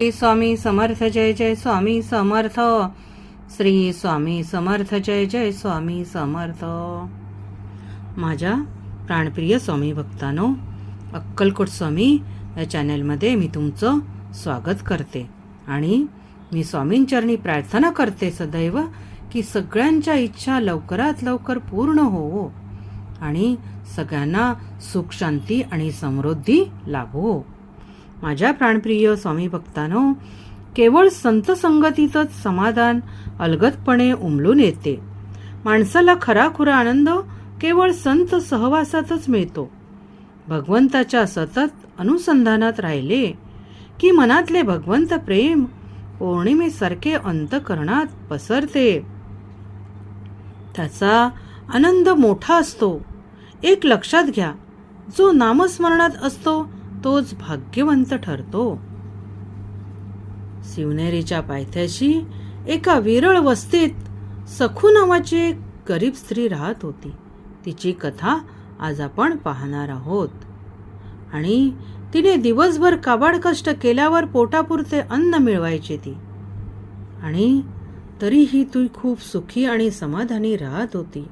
श्री स्वामी समर्थ जय जय स्वामी समर्थ. श्री स्वामी समर्थ जय जय स्वामी समर्थ. माझ्या प्राणप्रिय स्वामी भक्तानो अक्कलकोट स्वामी या चॅनलमध्ये मी तुमचं स्वागत करते आणि मी स्वामींचरणी प्रार्थना करते सदैव की सगळ्यांच्या इच्छा लवकरात लवकर पूर्ण होवो आणि सगळ्यांना सुख शांती आणि समृद्धी लाभो. माझ्या प्राणप्रिय स्वामी भक्तानो केवळ संत संगतीतच समाधान अलगदपणे उमलून येते. माणसाला खराखुरा आनंद केवळ संत सहवासातच मिळतो. भगवंताच्या सतत अनुसंधानात राहिले की मनातले भगवंत प्रेम पौर्णिमेसारखे अंतकरणात पसरते. त्याचा आनंद मोठा असतो. एक लक्षात घ्या जो नामस्मरणात असतो तोच भाग्यवंत ठरतो. शिवनेरीच्या पायथ्याशी एका विरळ वस्तीत सखू नावाची एक गरीब स्त्री राहत होती. तिची कथा आज आपण पाहणार आहोत. आणि तिने दिवसभर काबाड कष्ट केल्यावर पोटापुरते अन्न मिळवायचे ती. आणि तरीही ती खूप सुखी आणि समाधानी राहत होती.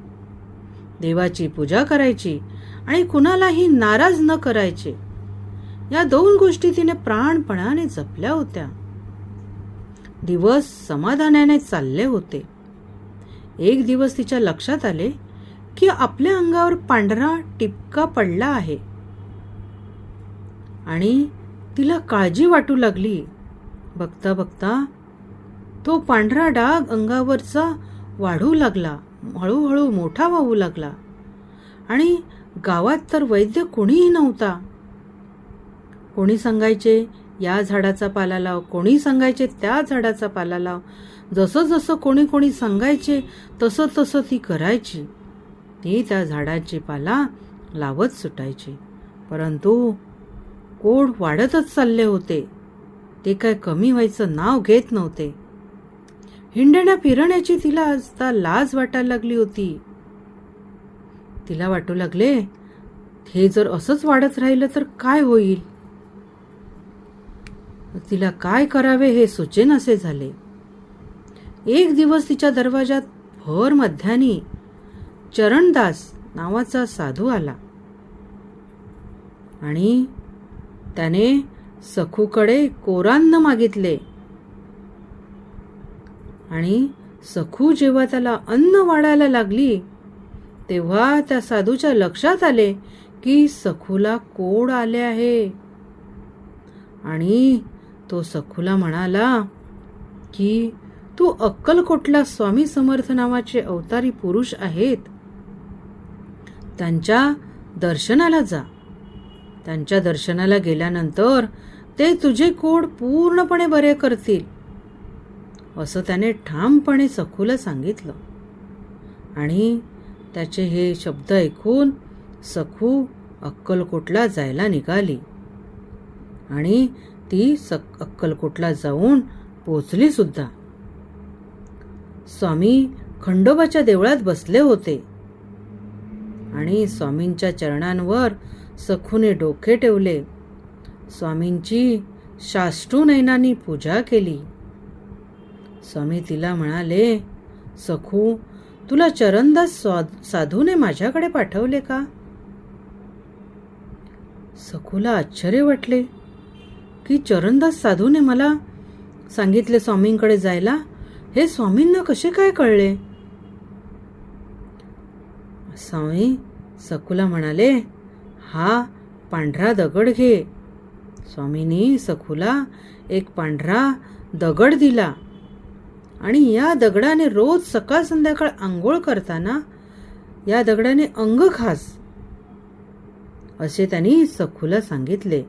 देवाची पूजा करायची आणि कुणालाही नाराज न करायचे. या दोन गोष्टी तिने प्राणपणाने जपल्या होत्या. दिवस समाधानाने चालले होते. एक दिवस तिच्या लक्षात आले की आपल्या अंगावर पांढरा टिपका पडला आहे. आणि तिला काळजी वाटू लागली. बघता बघता तो पांढरा डाग अंगावरचा वाढू लागला हळूहळू मोठा व्हावू लागला. आणि गावात तर वैद्य कोणीही नव्हता. कोणी सांगायचे? या झाडाचा पाला लाव. कोणी सांगायचे? त्या झाडाचा पाला लाव. जसं जसं कोणी कोणी सांगायचे तसं तसं ती करायची. ती त्या झाडाची पाला लावत सुटायची. परंतु कोड वाढतच चालले होते. ते काय कमी व्हायचं नाव घेत नव्हते. हिंडण्या फिरण्याची तिला आता लाज वाटायला लागली होती. तिला वाटू लागले हे जर असंच वाढत राहिलं तर काय होईल? तिला काय करावे हे सुचेनासे झाले. एक दिवस तिच्या दरवाजात भर मध्यानी चरणदास नावाचा साधू आला. आणि त्याने सखूकडे कोरान्न मागितले. आणि सखू जेव्हा त्याला अन्न वाढायला लागली तेव्हा त्या साधूच्या लक्षात आले की सखूला कोड आले आहे. आणि तो सखूला म्हणाला की तू अक्कलकोटला स्वामी समर्थ नावाचे अवतारी पुरुष आहेत. त्यांच्या दर्शनाला जा. त्यांच्या दर्शनाला गेल्यानंतर ते तुझे कोड पूर्णपणे बरे करतील असं त्याने ठामपणे सखूला सांगितलं. आणि त्याचे हे शब्द ऐकून सखू अक्कलकोटला जायला निघाली. आणि ती सक अक्कलकोटला जाऊन पोचली सुद्धा. स्वामी खंडोबाच्या देवळात बसले होते. आणि स्वामींच्या चरणांवर सखूने डोके ठेवले. स्वामींची शाष्टू नयनांनी पूजा केली. स्वामी तिला म्हणाले सखू तुला चरणदास साधूने माझ्याकडे पाठवले का? सखूला आश्चर्य वाटले. की चरणदास साधूने मला सांगितले स्वामींकडे जायला हे स्वामींना कसे काय कळले? स्वामी सखूला म्हणाले हा पांढरा दगड घे. स्वामींनी सखूला एक पांढरा दगड दिला आणि या दगडाने रोज सकाळ संध्याकाळ आंघोळ करताना या दगडाने अंग खास असे त्यांनी सखूला सांगितले.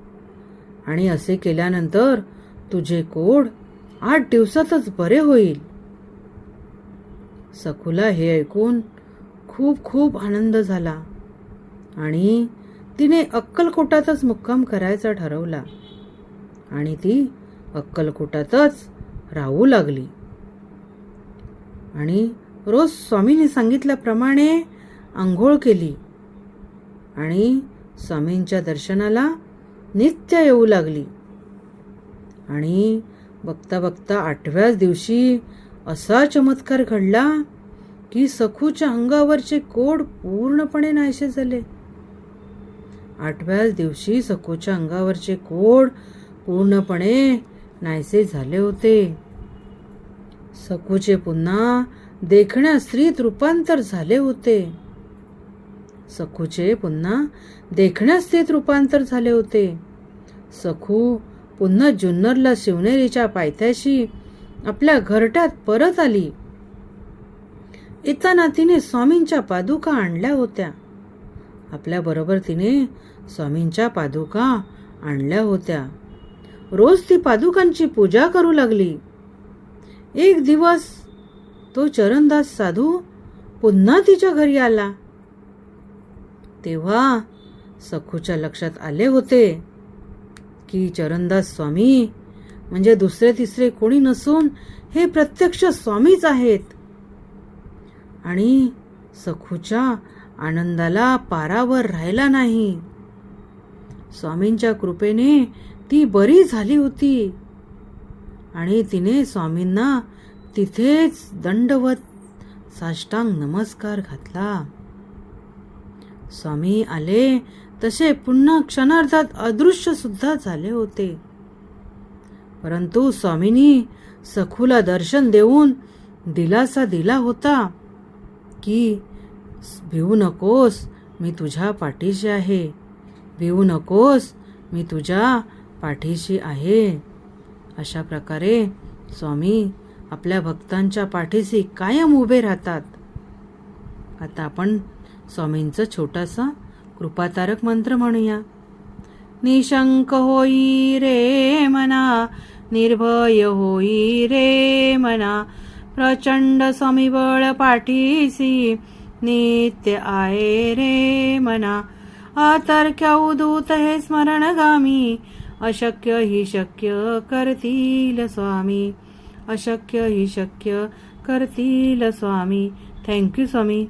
आणि असे केल्यानंतर तुझे कोड आठ दिवसातच बरे होईल. सखूला हे ऐकून खूप खूप आनंद झाला आणि तिने अक्कलकोटातच मुक्काम करायचा ठरवला आणि ती अक्कलकोटातच राहू लागली. आणि रोज स्वामींनी सांगितल्याप्रमाणे आंघोळ केली आणि स्वामींच्या दर्शनाला नित्य येऊ लागली. आणि बघता बघता आठव्याच दिवशी असा चमत्कार घडला की सखूच्या अंगावरचे कोड पूर्णपणे नाहीसे झाले. आठव्याच दिवशी सखूच्या अंगावरचे कोड पूर्णपणे नाहीसे झाले होते. सखूचे पुन्हा देखण्या स्त्रीत रूपांतर झाले होते. सखूचे पुन्हा देखण्यास स्त्रीत रूपांतर झाले होते. सखू पुन्हा जुन्नरला शिवनेरीच्या पायथ्याशी आपल्या घरट्यात परत आली. येताना तिने स्वामींच्या पादुका आणल्या होत्या. आपल्या बरोबर तिने स्वामींच्या पादुका आणल्या होत्या. रोज ती पादुकांची पूजा करू लागली. एक दिवस तो चरणदास साधू पुन्हा तिच्या घरी आला. तेव्हा सखूच्या लक्षात आले होते की चरणदास स्वामी म्हणजे दुसरे तिसरे कोणी नसून हे प्रत्यक्ष स्वामीच आहेत. आणि सखूच्या आनंदाला पारावर राहिला नाही. स्वामींच्या कृपेने ती बरी झाली होती आणि तिने स्वामींना तिथेच दंडवत साष्टांग नमस्कार घातला. स्वामी आले. तसे पुन्हा क्षणार्धात अदृश्य सुद्धा झाले होते. परंतु स्वामींनी सखूला दर्शन देऊन दिलासा दिला होता की भिवू नकोस मी तुझ्या पाठीशी आहे. भिवू नकोस मी तुझ्या पाठीशी आहे. अशा प्रकारे स्वामी आपल्या भक्तांच्या पाठीशी कायम उभे राहतात. आता आपण स्वामींचं छोटासा कृपातारक मंत्र म्हणूया. निशंक होई रे मना निर्भय होई रे मना प्रचंड समिबळ पाठीसी नित्य आहे रे मना. आतर्क्य उदूत हे स्मरणगामी अशक्य ही शक्य करतील स्वामी. अशक्य ही शक्य करतील स्वामी. थँक्यू स्वामी.